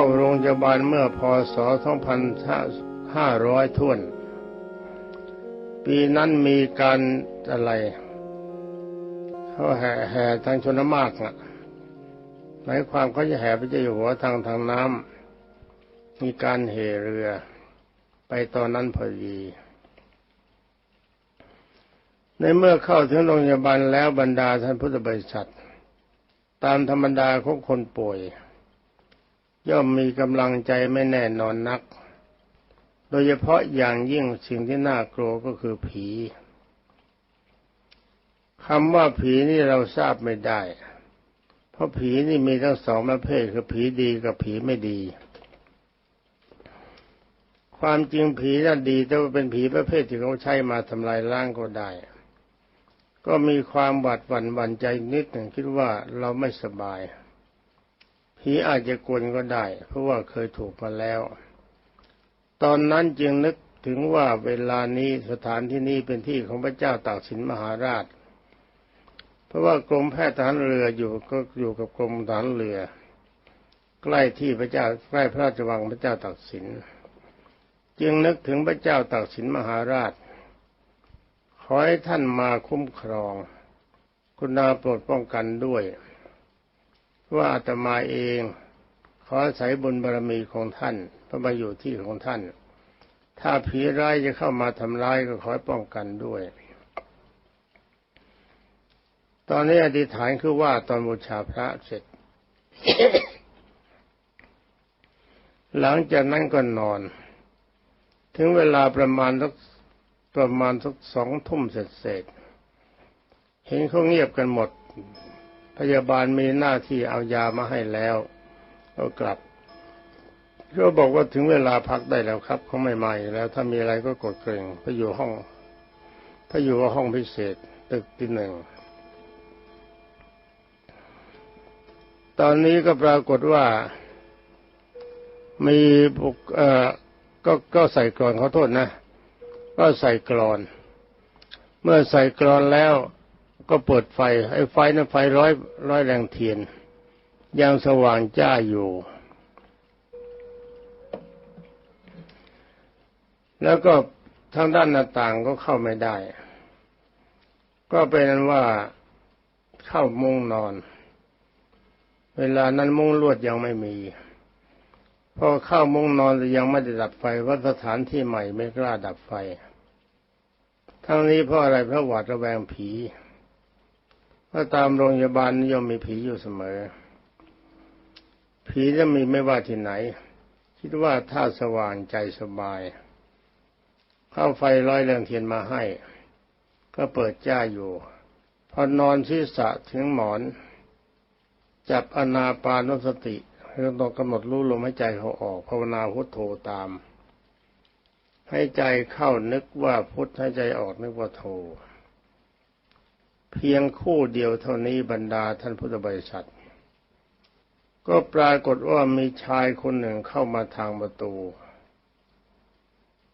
เข้าโรงพยาบาลเมื่อพศ 2500ท่วน ปีนั้นมีการอะไรเขาแห่แห่ทางชนมากนะหมายความเขาจะแห่พระเจ้าอยู่หัวทางทางน้ำมีการเหเรือ ไปตอนนั้นพอดีในเมื่อเข้าถึงโรงพยาบาลแล้วบรรดาท่านพุทธบริษัท ตามธรรมดาของคนป่วย ย่อมมีกำลังใจไม่แน่นอนนัก โดยเฉพาะอย่างยิ่งสิ่งที่น่ากลัวก็คือผีคำว่าผีนี่เราทราบไม่ได้ เพราะผีนี่มีทั้งสองประเภทคือผีดีกับผีไม่ดี ความจริงผีน่ะดีแต่ว่าเป็นผีประเภทที่เขาใช้มาทำลายร่างก็ได้ ก็มีความหวาดหวั่นหวั่นใจนิดหนึ่งคิดว่าเราไม่สบาย ผีอาจจะกวนก็ได้ เพราะว่าเคยถูกมาแล้ว ตอนนั้นจึงนึกถึงว่าเวลานี้สถานที่นี้เป็นที่ของพระเจ้าตากสินมหาราช เพราะว่ากรมแพทย์ทหารเรืออยู่ก็อยู่กับกรมทหารเรือ ใกล้ที่พระเจ้าใกล้พระราชวังพระเจ้าตากสิน จึงนึกถึงพระเจ้าตากสินมหาราช ขอให้ท่านมาคุ้มครอง คุณนาโปรดป้องกันด้วย ว่าอาตมาเองขออาศัยบุญบารมีของท่านพระมาอยู่ที่ของท่าน ถ้าผีร้ายจะเข้ามาทำร้ายก็ขอป้องกันด้วย ตอนนี้อธิษฐานคือว่าตอนบูชาพระเสร็จ หลังจากนั้นก็นอน ถึงเวลาประมาณสักประมาณสักสองทุ่มเสร็จเห็นเขาเงียบกันหมด พยาบาลมีหน้าที่เอายามาให้แล้วก็กลับก็บอกว่าถึงเวลาพักได้แล้วครับเขาไม่มาแล้ว ถ้ามีอะไรก็กดเกรงไปอยู่ห้องไปอยู่ว่าห้องพิเศษตึกที่หนึ่งตอนนี้ก็ปรากฏว่ามีบุกเอ่อก็ก็ใส่กรอนขอโทษนะ ก็ใส่กรอน เมื่อใส่กรอนแล้ว ก็เปิดไฟไอ้ไฟนั้นไฟร้อยร้อยแรงเทียนยังสว่างจ้าอยู่ แล้วก็ทางด้านหน้าต่างก็เข้าไม่ได้ ก็เป็นว่าเข้ามุ้งนอน เวลานั้นมุ้งลวดยังไม่มี พอเข้ามุ้งนอนยังไม่ได้ดับไฟวัดสถานที่ใหม่ไม่กล้าดับไฟ ทั้งนี้เพราะอะไรเพราะหวาดระแวงผี เพราตามโรงพยาบาลนิยมมีผีอยู่เสมอ ผีจะมีไม่ว่าที่ไหน คิดว่าถ้าสว่างใจสบาย เข้าไฟร้อยเรืองเทียนมาให้ ก็เปิดจ้าอยู่ พอนอนศีรษะถึงหมอน จับอนาปานสติเราต้องกำหนดรู้ลมหายใจเขาออกภาวนาพุทโธตาม ให้ใจเข้านึกว่าพุทธให้ใจออกนึกว่าโธ เพียงคู่เดียวเท่านี้บรรดาท่านพุทธบริษัท ก็ปรากฏว่ามีชายคนหนึ่งเข้ามาทางประตู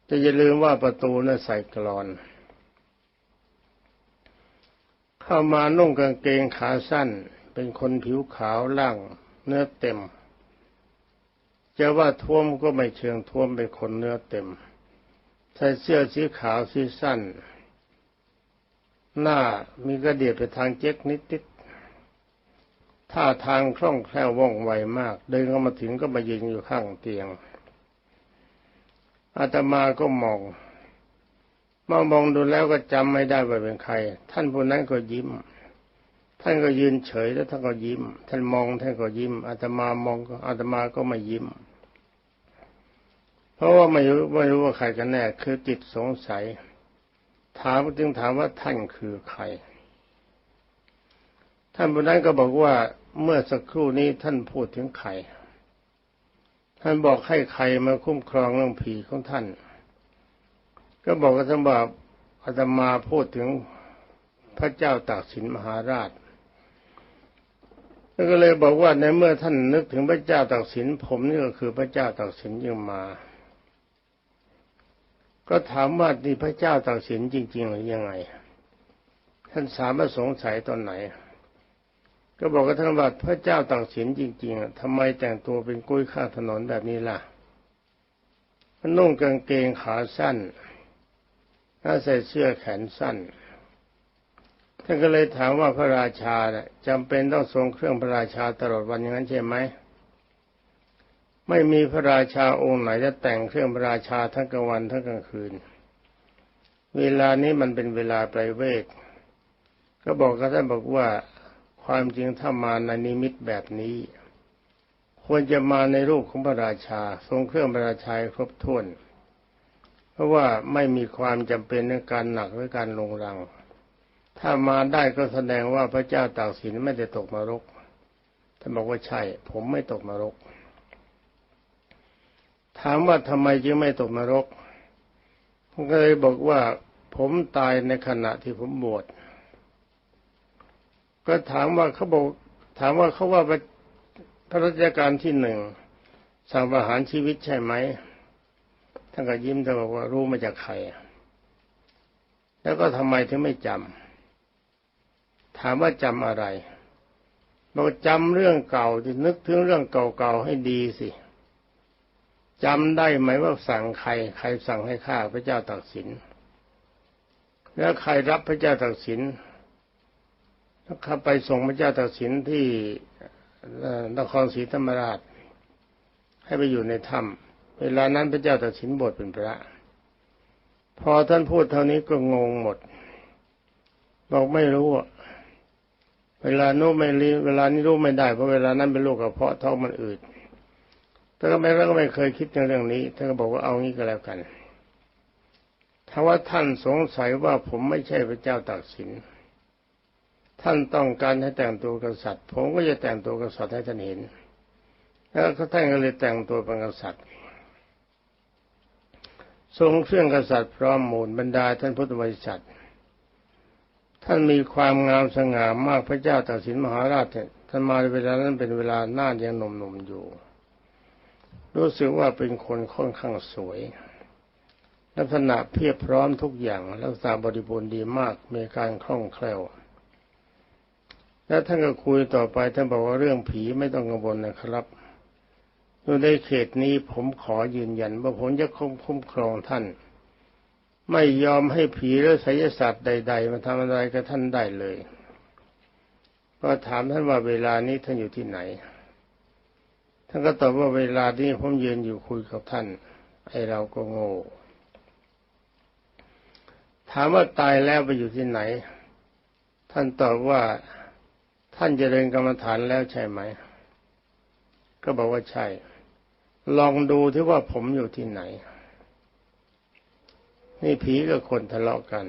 จะอย่าลืมว่าประตูนั้นใส่กรอน เข้ามานุ่งกางเกงขาสั้น เป็นคนผิวขาวล่างเนื้อเต็ม จะว่าท้วมก็ไม่เชิงท้วมเป็นคนเนื้อเต็ม ใส่เสื้อสีขาวสีสั้น หน้ามีกระเดียดไปทางเจ๊กนิดนิท่าทางคล่องแคล่วว่องไวมาก เดินเข้ามาถึงก็มายืนอยู่ข้างเตียง อาตมาก็มองมองมองดูแล้วก็จำไม่ได้ว่าเป็นใคร ท่านผู้นั้นก็ยิ้ม ท่านก็ยืนเฉยแล้วท่านก็ยิ้ม ท่านมองท่านก็ยิ้มอาตมามองอาตมาก็ไม่ยิ้ม เพราะว่าไม่รู้ไม่รู้ว่าใครกันแน่คือจิตสงสัยามจึงถามว่าท่านคือใคร ท่านผู้นั้นก็บอกว่าเมื่อสักครู่นี้ท่านพูดถึงใคร ท่านบอกให้ใครมาคุ้มครองเรื่องผีของท่าน ก็บอกกับท่านว่าอาตมาพูดถึงพระเจ้าตากสินมหาราชแล้วก็เลยบอกว่าในเมื่อท่านนึกถึงพระเจ้าตากสินผมนี่ก็คือพระเจ้าตากสินยังมา ก็ถามว่านี่พระเจ้าตากสินจริง ๆ หรือยังไง ท่านสามารถสงสัยตอนไหน ก็บอกกับท่านว่าพระเจ้าตักสินจริงๆอะทำไมแต่งตัวเป็นกุ้ยข้างถนนแบบนี้ล่ะมันนุ่งกางเกงขาสั้นถ้าใส่เสื้อแขนสั้น ท่านก็เลยถามว่าพระราชาน่ะจำเป็นต้องทรงเครื่องพระราชาตลอดวันอย่างนั้นใช่ไหม ไม่มีพระราชาองค์ไหนจะแต่งเครื่องพระราชาทั้งกลางวันทั้งกลางคืน เวลานี้มันเป็นเวลาไพรเวทก็บอกกับท่านบอกว่าความจริงถ้ามาในนิมิตแบบนี้ ควรจะมาในรูปของพระราชา ทรงเครื่องพระราชาครบถ้วน เพราะว่าไม่มีความจำเป็นในการหนักหรือการลงรัง ถ้ามาได้ก็แสดงว่าพระเจ้าตากสินไม่ได้ตกนรกท่านบอกว่าใช่ ผมไม่ตกนรก ถามว่าทำไมจึงไม่ตกนรกผมก็เลยบอกว่าผมตายในขณะที่ผมบวชก็ถามว่าเขาบอกถามว่าเขาว่าพระราชการที่หนึ่งสั่งประหารชีวิตใช่ไหมท่านก็ยิ้มแต่บอกว่ารู้มาจากใคร แล้วก็ทำไมถึงไม่จำถามว่าจำอะไรบอกจำเรื่องเก่าที่นึกถึงเรื่องเก่าๆให้ดีสิ จำได้ไหมว่าสั่งใคร ใครสั่งให้ฆ่าพระเจ้าตากสิน แล้วใครรับพระเจ้าตากสินแล้วข้าไปส่งพระเจ้าตากสินที่นครศรีธรรมราช ให้ไปอยู่ในถ้ำเวลานั้นพระเจ้าตากสินบทเป็นพระ พอท่านพูดเท่านี้ก็งงหมด บอกไม่รู้อะเวลาโน้ไม่รีเวลานี้รู้ไม่ได้เพราะเวลานั้นเป็นโรคกระเพาะท้องมันอืด แต่ก็ไม่ก็ไม่เคยคิดในเรื่องนี้ท่านก็บอกว่าเอางี้ก็แล้วกัน ถ้าว่าท่านสงสัยว่าผมไม่ใช่พระเจ้าตากสิน ท่านต้องการให้แต่งตัวกษัตริย์ ผมก็จะแต่งตัวกษัตริย์ให้ท่านเห็น แล้วก็ท่านก็เลยแต่งตัวเป็นกษัตริย์ ทรงเครื่องกษัตริย์พร้อมมูลบรรดาท่านพุทธบริษัทท่านมีความงามสง่ามากพระเจ้าตากสินมหาราชท่านมาเวลานั้นเป็นเวลาหน้ายังหนุ่มๆอยู่ รู้สึกว่าเป็นคนค่อนข้างสวย ลักษณะเพียบพร้อมทุกอย่างลักษณะบริบูรณ์ดีมากมีการคล่องแคล่ว แล้วท่านก็คุยต่อไปท่านบอกว่าเรื่องผีไม่ต้องกังวลนะครับอยู่ในเขตนี้ผมขอยืนยันว่าผมจะคุ้มครองท่าน ไม่ยอมให้ผีหรือไสยศาสตร์ใด ๆ มาทำอะไรกับท่านได้เลย ก็ถามท่านว่าเวลานี้ท่านอยู่ที่ไหน ท่านก็ตอบว่าเวลาที่ผมยืนอยู่คุยกับท่าน ไอ้เราก็โง่ ถามว่าตายแล้วไปอยู่ที่ไหน ท่านตอบว่าท่านเจริญกรรมฐานแล้วใช่ไหม ก็บอกว่าใช่ ลองดูที่ว่าผมอยู่ที่ไหน นี่ผีกับคนทะเลาะกัน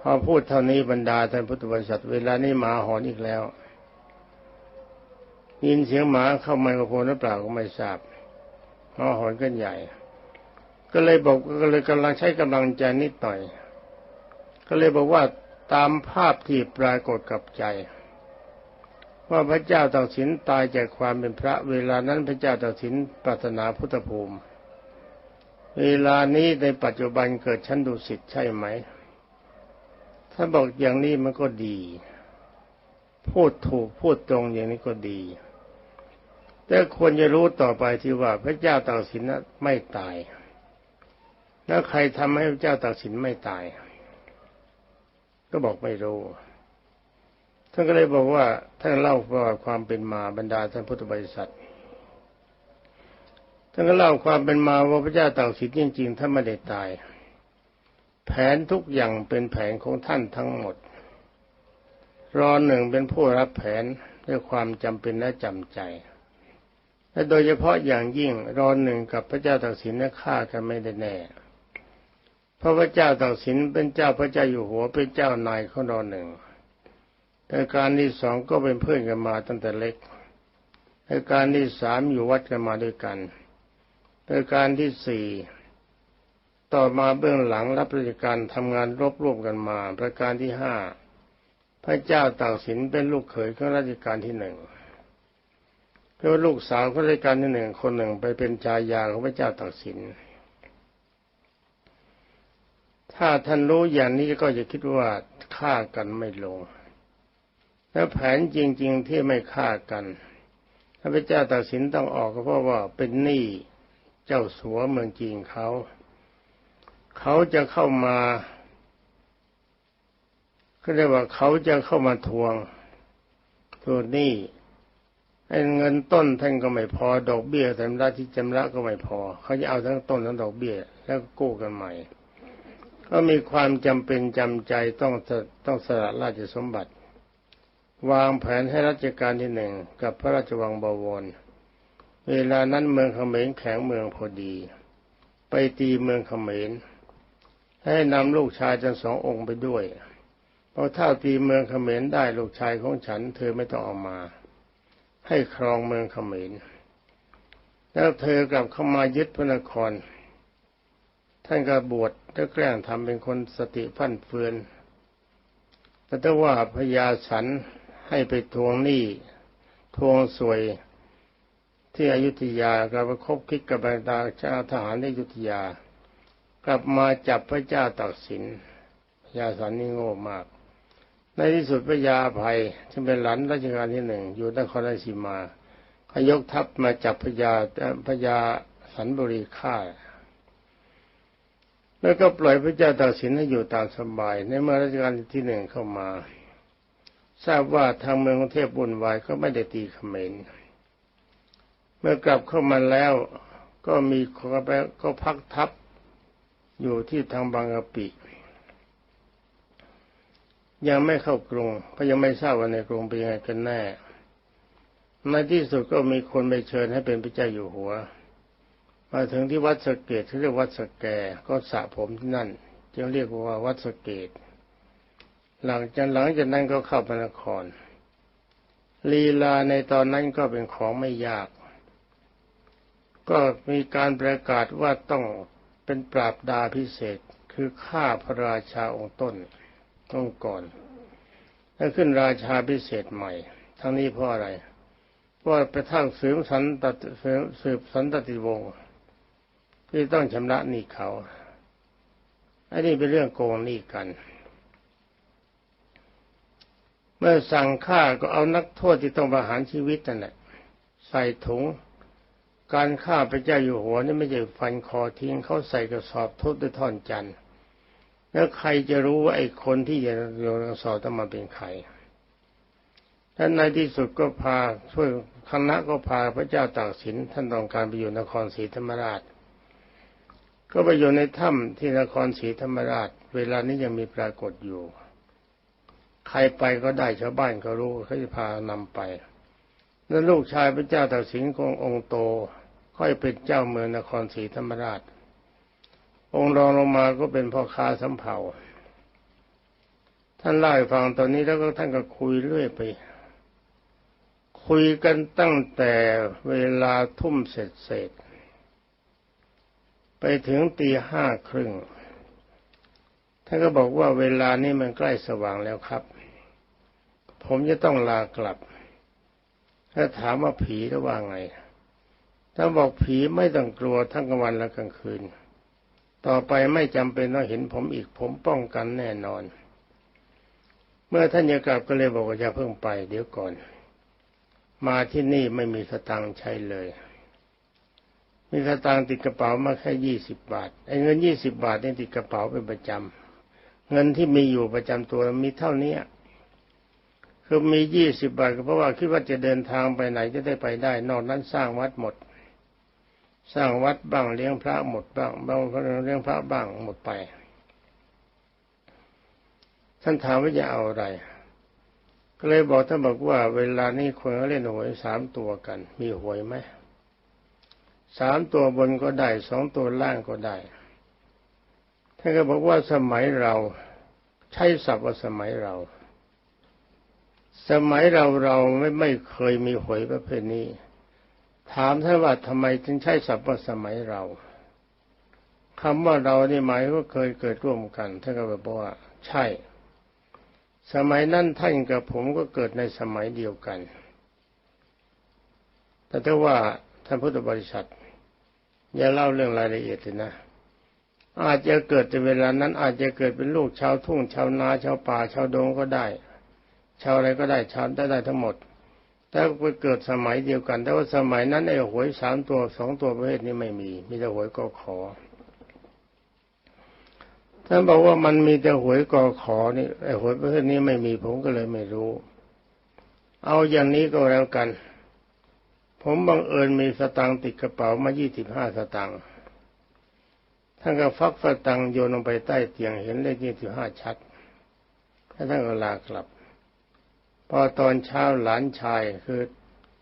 พอพูดเท่านี้บรรดาท่านพุทธบริษัทเวลานี้มาหอนอีกแล้ว ยินเสียงหมาเข้าไมโครโฟนหรือเปล่าก็ไม่ทราบหมาหอนกันใหญ่ ก็เลยบอกก็เลยกำลังใช้กำลังใจนิดหน่อย ก็เลยบอกว่าตามภาพที่ปรากฏกับใจ ว่าพระเจ้าตากสินตายจากความเป็นพระ เวลานั้นพระเจ้าตากสินปรารถนาพุทธภูมิ เวลานี้ในปัจจุบันเกิดชั้นดุสิตใช่ไหมถ้าบอกอย่างนี้มันก็ดี พูดถูกพูดตรงอย่างนี้ก็ดี แต่ควรจะรู้ต่อไปที่ว่าพระเจ้าตากสินไม่ตาย แล้วใครทำให้พระเจ้าตากสินไม่ตาย ก็บอกไม่รู้ท่านก็เลยบอกว่าท่านเล่าประวัติความเป็นมาบรรดาท่านพุทธบริษัทท่านก็เล่าความเป็นมาว่าพระเจ้าตากสินจริงๆท่านไม่ได้ตาย แผนทุกอย่างเป็นแผนของท่านทั้งหมด รอหนึ่งเป็นผู้รับแผนด้วยความจำเป็นและจำใจ และโดยเฉพาะอย่างยิ่งรอนหนึ่งกับพระเจ้าตากสินนั้นฆ่ากันไม่ได้แน่เพราะพระเจ้าตากสินเป็นเจ้าพระเจ้าอยู่หัวเป็นเจ้านายของรอนหนึ่งแต่การที่สองก็เป็นเพื่อนกันมาตั้งแต่เล็กแต่การที่สามอยู่วัดกันมาด้วยกันแต่การที่สี่ต่อมาเบื้องหลังรับราชการทำงานรบรวมกันมา ประการที่ห้าพระเจ้าตากสินเป็นลูกเขยของราชการที่หนึ่ง เพราะลูกสาวเขาได้การที่หนึ่งคนหนึ่งไปเป็นชายาของพระเจ้าตากสิน ถ้าท่านรู้อย่างนี้ก็จะคิดว่าฆ่ากันไม่ลง แล้วแผนจริง ๆ ที่ไม่ฆ่ากันพระเจ้าตัดสินต้องออกก็เพราะว่าเป็นหนี้เจ้าสัวเมืองจีนเขา เขาจะเข้ามาก็เรียกว่าเขาจะเข้ามาทวงตัวหนี้ เงินต้นท่านก็ไม่พอ ดอกเบี้ยแต่ละที่จำระก็ไม่พอ เขาจะเอาทั้งต้นทั้งดอกเบี้ย แล้วก็กู้กันใหม่ ก็มีความจำเป็นจำใจต้องต้องสละราชสมบัติ วางแผนให้รัชกาลที่หนึ่งกับพระราชวังบวร เวลานั้นเมืองเขมรแข็งเมืองพอดี ไปตีเมืองเขมร ให้นำลูกชายจันสององค์ไปด้วย เพราะถ้าตีเมืองเขมรได้ลูกชายของฉัน เธอไม่ต้องเอามา ให้ครองเมืองเขมร แล้วเธอกลับเข้ามายึดพระนคร ท่านก็บวชแล้วแกล้งทำเป็นคนสติพันเฟือนแต่ถ้าว่าพญาสันให้ไปทวงหนี้ทวงสวยที่อยุธยากลับไปคบคิดกับบรรดาเจ้าทหารในอยุธยา กลับมาจับพระเจ้าตักสินพญาสันนี่โง่มาก ในที่สุดพระยาภัยซึ่งเป็นหลานรัชกาลที่หนึ่งอยู่นครราชสีมาขยกทัพมาจับพญาพญาสันบุรีฆ่า แล้วก็ปล่อยพระเจ้าตากสินให้อยู่ตามสบาย ในเมื่อรัชกาลที่หนึ่งเข้ามา ทราบว่าทางเมืองกรุงเทพบุญวายก็ไม่ได้ตีเขมรเมื่อกลับเข้ามาแล้วก็มีก็พักทัพอยู่ที่ทางบางกะปิ ยังไม่เข้ากรุงเพราะยังไม่ทราบว่าในกรุงเป็นยังไงกันแน่ ในที่สุดก็มีคนไปเชิญให้เป็นพระเจ้าอยู่หัว มาถึงที่วัดสเกตที่เรียกวัดสแกก็สระผมที่นั่นจึงเรียกว่าวัดสเกต หลังจากหลังจากนั้นก็เข้าพระนคร ลีลาในตอนนั้นก็เป็นของไม่ยาก ก็มีการประกาศว่าต้องเป็นปราบดาพิเศษคือฆ่าพระราชาองค์ต้น องก่อนแล้วขึ้นราชาพิเศษใหม่ ทั้งนี้เพราะอะไร เพราะไปทั้งสืบสันตสืบสันตติวงศ์ที่ต้องชำระหนี้เขาอันนี้เป็นเรื่องโกงหนี้กัน เมื่อสั่งฆ่าก็เอานักโทษที่ต้องประหารชีวิตนั่นแหละใส่ถุง การฆ่าพระเจ้าอยู่หัวนี่ไม่ใช่ฟันคอทิ้งเขาใส่กระสอบทุบด้วยท่อนจันทร์ แล้วใครจะรู้ว่าไอ้คนที่จะโยนสอบต้องมาเป็นใครท่านในที่สุดก็พาช่วยคณะก็พาพระเจ้าตากสินท่านต้องการไปอยู่นครศรีธรรมราช ก็ไปอยู่ในถ้ำที่นครศรีธรรมราช เวลานี้ยังมีปรากฏอยู่ ใครไปก็ได้ชาวบ้านก็รู้เขาจะพานำไปแล้วลูกชายพระเจ้าตากสินคงองค์โต ค่อยเป็นเจ้าเมืองนครศรีธรรมราช องค์รองลงมาก็เป็นพ่อค้าสำเภาท่านเล่าให้ฟังตอนนี้แล้วก็ท่านก็คุยเรื่อยไป คุยกันตั้งแต่เวลาทุ่มเสร็จเสร็จไปถึงตีห้าครึ่งท่านก็บอกว่าเวลานี้มันใกล้สว่างแล้วครับ ผมจะต้องลากลับ ถ้าถามว่าผีจะว่าไง ถ้าบอกผีไม่ต้องกลัวทั้งกลางวันและกลางคืน ต่อไปไม่จำเป็นต้องเห็นผมอีกผมป้องกันแน่นอน เมื่อท่านจะกลับก็เลยบอกว่าจะเพิ่งไป เดี๋ยวก่อน มาที่นี่ไม่มีสตังค์ใช้เลย มีสตางค์ติดกระเป๋ามาแค่ยี่สิบบาทไอ้เงินยี่สิบบาทนี่ติดกระเป๋าเป็นประจำเงินที่มีอยู่ประจำตัวมีเท่านี้คือมียี่สิบบาทก็เพราะว่าคิดว่าจะเดินทางไปไหนจะได้ไปได้ นอกนั้นสร้างวัดหมด สร้างวัดบ้างเลี้ยงพระหมดบ้างบางคนเลี้ยงพระบ้างหมดไป ท่านถามว่าจะเอาอะไร ก็เลยบอกท่านบอกว่า เวลานี้คนเขาเล่นหวยสามตัวกัน มีหวยไหมสามตัวบนก็ได้สองตัวล่างก็ได้ท่านก็บอกว่าสมัยเราใช้ศัพท์ว่าสมัยเรา สมัยเราเราไม่ไม่เคยมีหวยประเภทนี้ ถามท่านว่าทำไมถึงใช้ศัพท์ว่าสมัยเราคำว่าเรานี่หมายว่าเคยเกิดร่วมกันท่านก็บอกว่า ใช่ สมัยนั้นท่านกับผมก็เกิดในสมัยเดียวกัน แต่ถ้าว่าท่านพุทธบริษัทอย่าเล่าเรื่องรายละเอียดเลยนะ อาจจะเกิดในเวลานั้น อาจจะเกิดเป็นลูกชาวทุ่งชาวนาชาวป่าชาวดงก็ได้ ชาวอะไรก็ได้ชาวได้ได้ทั้งหมด ถ้าไปเกิดสมัยเดียวกัน แต่ว่าสมัยนั้นไอ้หวยสามตัวสองตัวประเภทนี้ไม่มี มีแต่หวยกอขอท่านบอกว่ามันมีแต่หวยกอขอนี่ไอ้หวยประเภทนี้ไม่มีผมก็เลยไม่รู้ เอาอย่างนี้ก็แล้วกัน ผมบังเอิญมีสตังค์ติดกระเป๋ามายี่สิบห้าสตังค์ท่านก็ฟักสตังค์โยนลงไปใต้เตียงเห็นเลขยี่สิบห้าชัดแล้วท่านก็ลากลับ พอตอนเช้าหลานชายคือ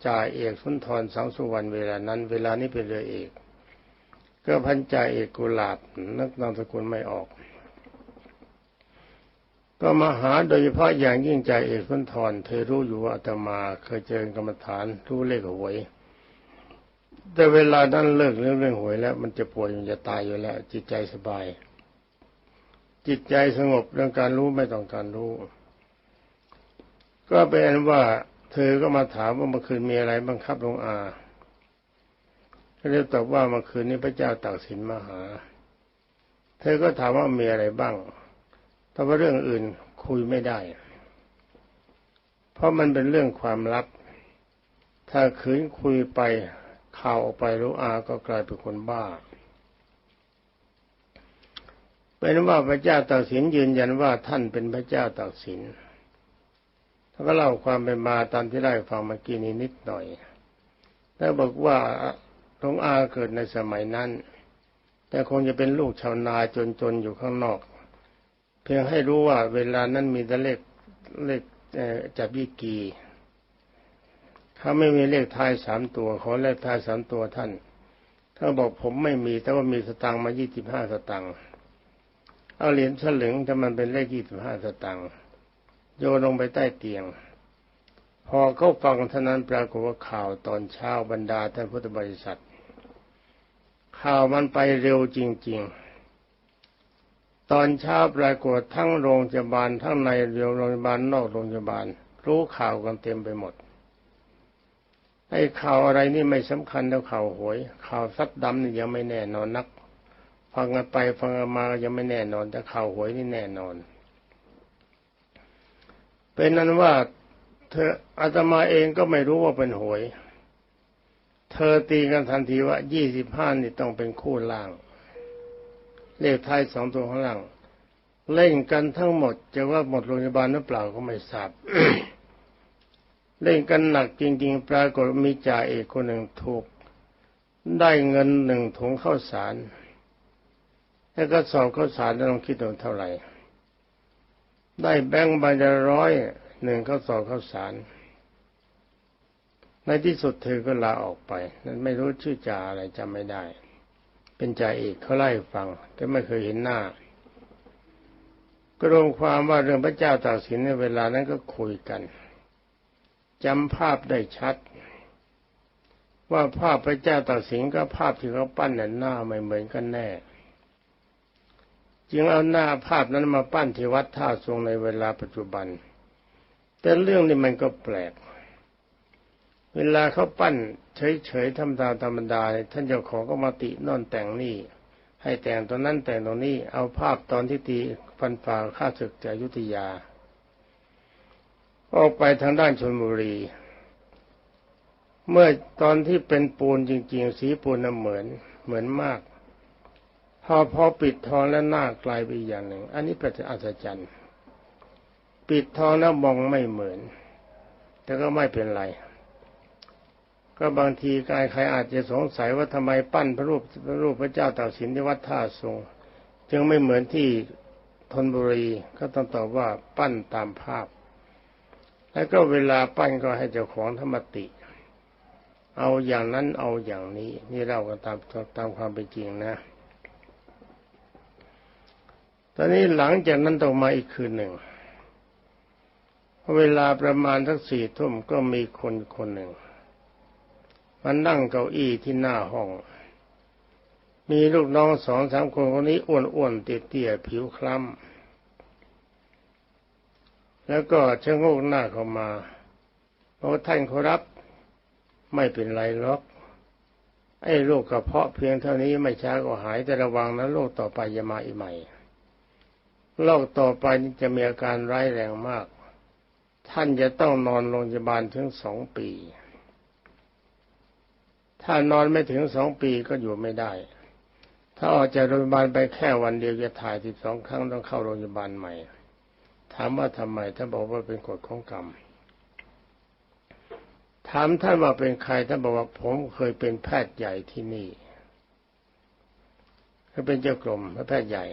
จ่าเอกสุนทรสังสุวรรณเวลานั้น เวลานี้เป็นเรือเอกก็พันจ่าเอกกุหลาบนักนามสกุลไม่ออก ก็มาหาโดยเฉพาะอย่างยิ่งใจเอกสุนทรเธอรู้อยู่ว่าอาตมาเคยเจอกรรมฐานรู้เลขหวย แต่เวลานั้นเลิกเรื่องเรื่องหวยแล้ว มันจะป่วยมันจะตายอยู่แล้ว จิตใจสบาย จิตใจสงบเรื่องการรู้ไม่ต้องการรู้ ก็เป็นว่าเธอก็มาถามว่าเมื่อคืนมีอะไรบังคับลงอาก็เลยตอบว่าเมื่อคืนนี้พระเจ้าตากสินมาหา เธอก็ถามว่ามีอะไรบ้าง แต่ว่าเรื่องอื่นคุยไม่ได้ เพราะมันเป็นเรื่องความลับ ถ้าขืนคุยไปข่าวออกไปรู้อาก็กลายเป็นคนบ้า เป็นว่าพระเจ้าตากสินยืนยันว่าท่านเป็นพระเจ้าตากสิน แล้วก็เล่าความเป็นมาตามที่ได้ฟังเมื่อกี้นี้นิดหน่อย แล้วบอกว่าหลวงอาเกิดในสมัยนั้น แต่คงจะเป็นลูกชาวนาจนๆอยู่ข้างนอก เพียงให้รู้ว่าเวลานั้นมีแต่เลขเลขจับยี่กีเขาไม่มีเลขท้ายสามตัวขอเลขท้ายสามตัวท่านถ้าบอกผมไม่มีแต่ว่ามีสตังค์มายี่สิบห้าสตังค์เอาเหรียญฉลึงแต่มันเป็นเลขยี่สิบห้าสตังค์ โยนลงไปใต้เตียง พอเขาฟังเท่านั้นปรากฏว่าข่าวตอนเช้าบรรดาท่านพุทธบริษัท ข่าวมันไปเร็วจริง ๆ ตอนเช้าปรากฏทั้งโรงพยาบาลทั้งในโรงพยาบาลนอกโรงพยาบาล รู้ข่าวกันเต็มไปหมดไอ้ข่าวอะไรนี่ไม่สำคัญเท่าข่าวหวย ข่าวซัดดำนี่ยังไม่แน่นอนนัก ฟังกันไปฟังกันมายังไม่แน่นอนแต่ข่าวหวยนี่แน่นอน เป็นนั้นว่าเธออาตมาเองก็ไม่รู้ว่าเป็นหวย เธอตีกันทันทีว่ายี่สิบห้านี่ต้องเป็นคู่ล่าง เลขท้ายสองตัวข้างล่าง เล่นกันทั้งหมด จะว่าหมดโรงพยาบาลหรือเปล่าก็ไม่ทราบเล่นกันหนักจริง ๆ ปรากฏมีจ่าเอกคนหนึ่งถูก ได้เงินหนึ่งถุงข้าวสาร แล้วก็สอบข้าวสารลองคิดดูเท่าไหร่ ได้แบงค์ใบละร้อยหนึ่งข้าวสอบข้าวสาร ในที่สุดเธอก็ลาออกไป นั้นไม่รู้ชื่อจ่าอะไรจำไม่ได้ เป็นจ่าเอกเขาไล่ฟัง แต่ไม่เคยเห็นหน้า ก็รวมความว่าเรื่องพระเจ้าตากสินในเวลานั้นก็คุยกันจำภาพได้ชัด ว่าภาพพระเจ้าตากสินกับภาพที่เขาปั้นน่ะหน้าไม่เหมือนกันแน่ จึงเอาหน้าภาพนั้นมาปั้นที่วัดท่าทรงในเวลาปัจจุบัน แต่เรื่องนี้มันก็แปลก เวลาเขาปั้นเฉยๆทำตามธรรมดาท่านเจ้าของก็มาตินอนแต่งนี่ ให้แต่งตอนนั้นแต่งตรงนี้เอาภาพตอนที่ตีฟันฝ่าข้าศึกจากยุธยา ออกไปทางด้านชนบุรี เมื่อตอนที่เป็นปูนจริงๆ สีปูนน่ะเหมือนเหมือนมาก พอพอปิดทองแล้วหน้ากลายไปอย่างหนึ่ง อันนี้เป็นอัศจรรย์ ปิดทองแล้วมองไม่เหมือน แต่ก็ไม่เป็นไร ก็บางทีกายใครอาจจะสงสัยว่าทำไมปั้นพระรูปพระรูปพระเจ้าตากสินที่วัดท่าทรงจึงไม่เหมือนที่ธนบุรีก็ต้องตอบว่าปั้นตามภาพ แล้วก็เวลาปั้นก็ให้เจ้าของธรรมติ เอาอย่างนั้นเอาอย่างนี้ นี่เราก็ตามตามความเป็นจริงนะ ตอนนี้หลังจากนั้นต่อมาอีกคืนหนึ่ง เวลาประมาณทักสี่ทุ่มก็มีคนคนหนึ่งมันนั่งเก้าอี้ที่หน้าห้อง มีลูกน้องสองสามคนคนนี้อ้วนๆเตี้ยๆผิวคล้ำแล้วก็ชะโงกหน้าเข้ามาบอกท่านขอรับไม่เป็นไรหรอกไอ้โรคกระเพาะเพียงเท่านี้ไม่ช้าก็หายแต่ระวังนะโรคต่อไปจะมาอีกใหม่ โรคต่อไปนี่จะมีอาการร้ายแรงมาก ท่านจะต้องนอนโรงพยาบาลถึงสองปี ถ้านอนไม่ถึงสองปีก็อยู่ไม่ได้ ถ้าออกจากโรงพยาบาลไปแค่วันเดียวจะถ่ายสิบสองครั้งต้องเข้าโรงพยาบาลใหม่ ถามว่าทำไมท่านบอกว่าเป็นกฎของกรรม ถามท่านว่าเป็นใครท่านบอกว่าผมเคยเป็นแพทย์ใหญ่ที่นี่ก็เป็นเจ้ากรมแพทย์ใหญ่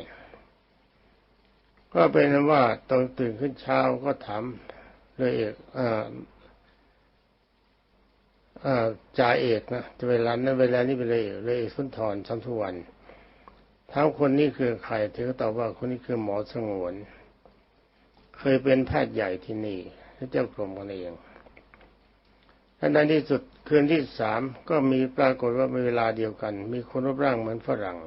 ก็เป็นว่าตอนตื่นขึ้นเช้าก็ถามเลยเอกอ่าอ่าจ่าเอกนะเวลานั้นเวลานี้เป็นเลยเอกเลยเอกสุนทรสัมทุวันถามคนนี้คือใครเธอก็ตอบว่าคนนี้คือหมอสงวน เคยเป็นแพทย์ใหญ่ที่นี่เจ้ากรมกันเองอันนั้นที่สุดคืนที่สามก็มีปรากฏว่ามีเวลาเดียวกัน มีคนรูปร่างเหมือนฝรั่ง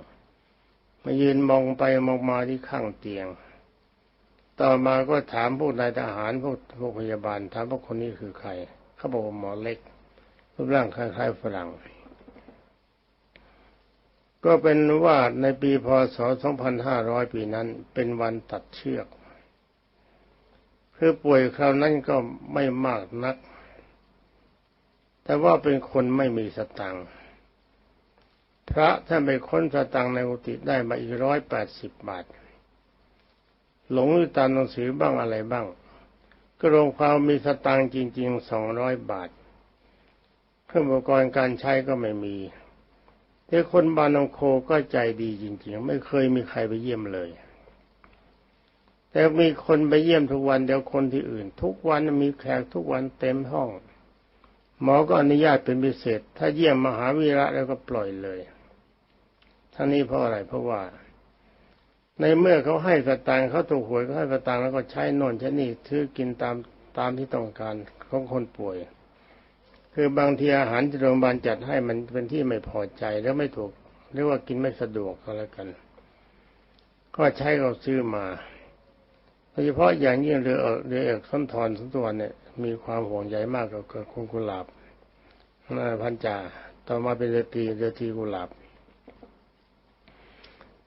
มายืนมองไปมองมาที่ข้างเตียง ต่อมาก็ถามพวกนายทหารพวกพวกพยาบาลถามว่าคนนี้คือใคร เขาบอกว่าหมอเล็กรูปร่างคล้ายๆฝรั่ง ก็เป็นว่าในปีพศ 2500 ปีนั้น เป็นวันตัดเชือกคือป่วยคราวนั้นก็ไม่มากนัก แต่ว่าเป็นคนไม่มีสตังค์พระท่านไปค้นสตังค์ในกุฏิได้มาอีกร้อยแปดสิบบาท หลงอยู่ตามหนังสือบ้างอะไรบ้าง ก็รวมความมีสตังค์จริงๆสองร้อยบาท เครื่องอุปกรณ์การใช้ก็ไม่มีแต่คนบานองโคก็ใจดีจริงๆ ไม่เคยมีใครไปเยี่ยมเลย แต่มีคนไปเยี่ยมทุกวันเดี๋ยวคนที่อื่น ทุกวันมีแขกทุกวันเต็มห้อง หมอก็อนุญาตเป็นพิเศษ ถ้าเยี่ยมมหาวีระแล้วก็ปล่อยเลยทั้งนี้เพราะอะไรเพราะว่า ในเมื่อเขาให้สตางค์เขาถูกหวยเขาให้สตางค์แล้วก็ใช้นอนใช้นี่ถือกินตามตามที่ต้องการของคนป่วย คือบางทีอาหารที่โรงพยาบาลจัดให้มันเป็นที่ไม่พอใจแล้วไม่ถูกเรียกว่ากินไม่สะดวกก็แล้วกัน ก็ใช้เขาซื้อมาโดยเฉพาะอย่างยิ่งเรือเรือเอกส้นทอนสุนทรเนี่ยมีความห่วงใยมากกับคุณกุหลาบพันจ่าต่อมาเป็นเรือตีเรือตีกุหลาบ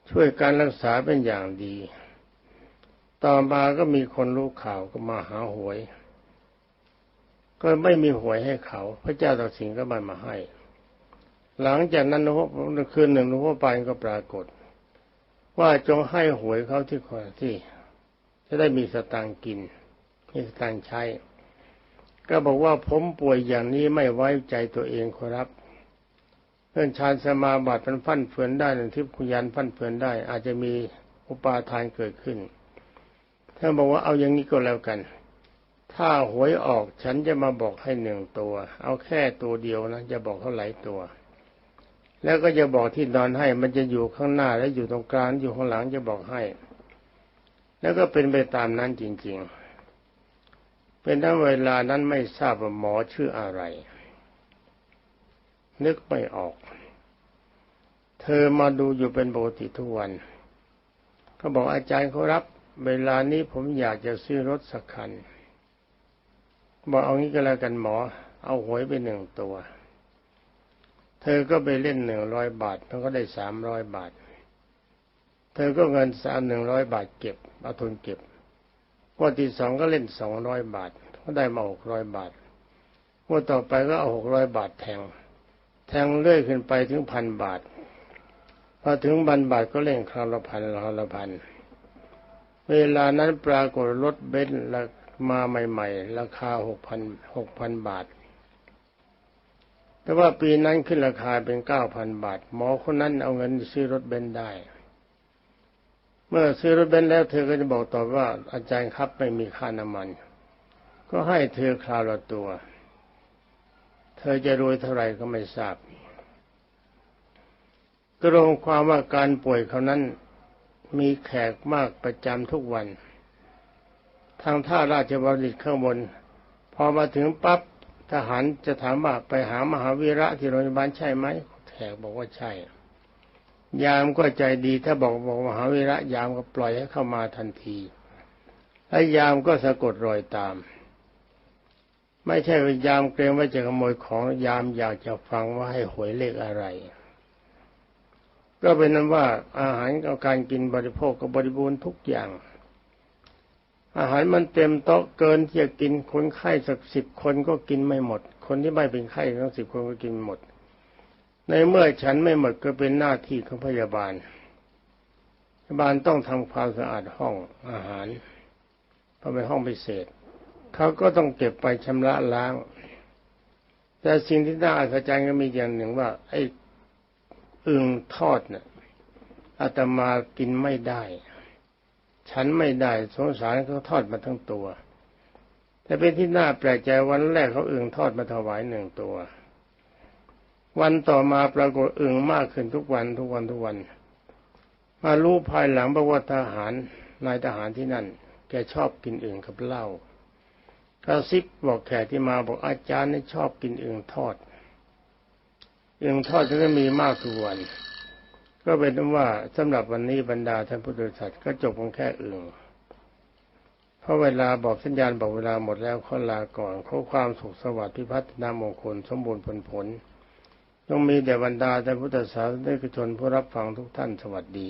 ช่วยการรักษาเป็นอย่างดี ต่อมาก็มีคนรู้ข่าวก็มาหาหวย ก็ไม่มีหวยให้เขา พระเจ้าตากสินก็มามาให้ หลังจากนั้นหลวงพ่อคืนหนึ่งหลวงพ่อปานก็ปรากฏ ว่าจงให้หวยเขาที่คนที่ จะได้มีสตางค์กินมีสตางค์ใช้ ก็บอกว่าผมป่วยอย่างนี้ไม่ไว้ใจตัวเองครับ เรื่องฌานสมาบัติมันฟั่นเฟือนได้หรือทิพยานฟั่นเฟือนได้ อาจจะมีอุปาทานเกิดขึ้นท่านบอกว่าเอาอย่างนี้ก็แล้วกัน ถ้าหวยออกฉันจะมาบอกให้หนึ่งตัว เอาแค่ตัวเดียวนะจะบอกเท่าไหร่ตัว แล้วก็จะบอกที่นอนให้ มันจะอยู่ข้างหน้าและอยู่ตรงกลางอยู่ข้างหลังจะบอกให้ แล้วก็เป็นไปตามนั้นจริง ๆ เป็นทั้งเวลานั้นไม่ทราบว่าหมอชื่ออะไร นึกไม่ออก เธอมาดูอยู่เป็นปกติทุกวันก็บอกอาจารย์เขารับ เวลานี้ผมอยากจะซื้อรถสักคัน บอกเอางี้ก็แล้วกันหมอ เอาหวยไปหนึ่งตัว เธอก็ไปเล่นหนึ่งร้อยบาทมันก็ได้สามร้อยบาท เธอก็เงินสามหนึ่งร้อยบาทเก็บเอาทุนเก็บวันที่สองก็เล่นสองร้อยบาทก็ได้มาหกร้อยบาทวันต่อไปก็เอาหกร้อยบาทแทง แทงเรื่อยขึ้นไปถึงพันบาทพอถึงพันบาทก็เล่นคราวละพันคราวละพันเวลานั้นปรากฏรถเบนซ์มาใหม่ ๆ ราคาหกพันหกพันบาท แต่ว่าปีนั้นขึ้นราคาเป็นเก้าพันบาท หมอคนนั้นเอาเงินซื้อรถเบนซ์ได้ เมื่อซื้อรถเบนซ์แล้วเธอก็จะบอกต่อว่าอาจารย์ครับไม่มีค่าน้ำมัน ก็ให้เธอคราวละตัว เธอจะรวยเท่าไหร่ก็ไม่ทราบก็รวมความว่าการป่วยเขานั้นมีแขกมากประจำทุกวัน ทางท่าราชบริตข้างบน พอมาถึงปั๊บทหารจะถามว่าไปหามหาวีระที่โรงพยาบาลใช่ไหมแขกบอกว่าใช่ ยามก็ใจดีถ้าบอกบอกมหาวีระยามก็ปล่อยให้เข้ามาทันทีและยามก็สะกดรอยตาม ไม่ใช่ยามเกรงว่าจะขโมยของยามอยากจะฟังว่าให้หวยเลขอะไร ก็เป็นนั้นว่าอาหารกับการกินบริโภคก็บริบูรณ์ทุกอย่าง อาหารมันเต็มโต๊ะเกินที่จะกินคนไข้สักสิบคนก็กินไม่หมด คนที่ไม่เป็นไข้ทั้งสิบคนก็กินหมด ในเมื่อฉันไม่หมดก็เป็นหน้าที่ของพยาบาลพยาบาลต้องทำความสะอาดห้องอาหารเพราะเป็นห้องพิเศษ เขาก็ต้องเก็บไปชำระล้าง แต่สิ่งที่น่าอัศจรรย์ก็มีอย่างหนึ่งว่า ไอ้อึ่งทอดเนี่ยอาตมากินไม่ได้ ฉันไม่ได้สงสารเขาทอดมาทั้งตัว แต่เป็นที่น่าแปลกใจวันแรกเขาอึ่งทอดมาถวายหนึ่งตัว วันต่อมาปรากฏอึ่งมากขึ้นทุกวันทุกวันทุกวัน มารู้ภายหลังบอกว่าทหารนายทหารที่นั่นแกชอบกินอึ่งกับเหล้า กระซิบบอกแขกที่มาบอกอาจารย์นี่ชอบกินอึ่งทอดอึ่งทอดจะมีมากทุกวัน ก็เป็นว่าสำหรับวันนี้บรรดาท่านพุทธบริษัทก็จบกันแค่อึ่งเพราะเวลาบอกสัญญาณบอกเวลาหมดแล้วขอลาก่อนขอความสุขสวัสดิ์พิพัฒนามงคลสมบูรณ์ผลผลต้องมีแด่บรรดาท่านพุทธศาสนิกชนผู้รับฟังทุกท่านสวัสดี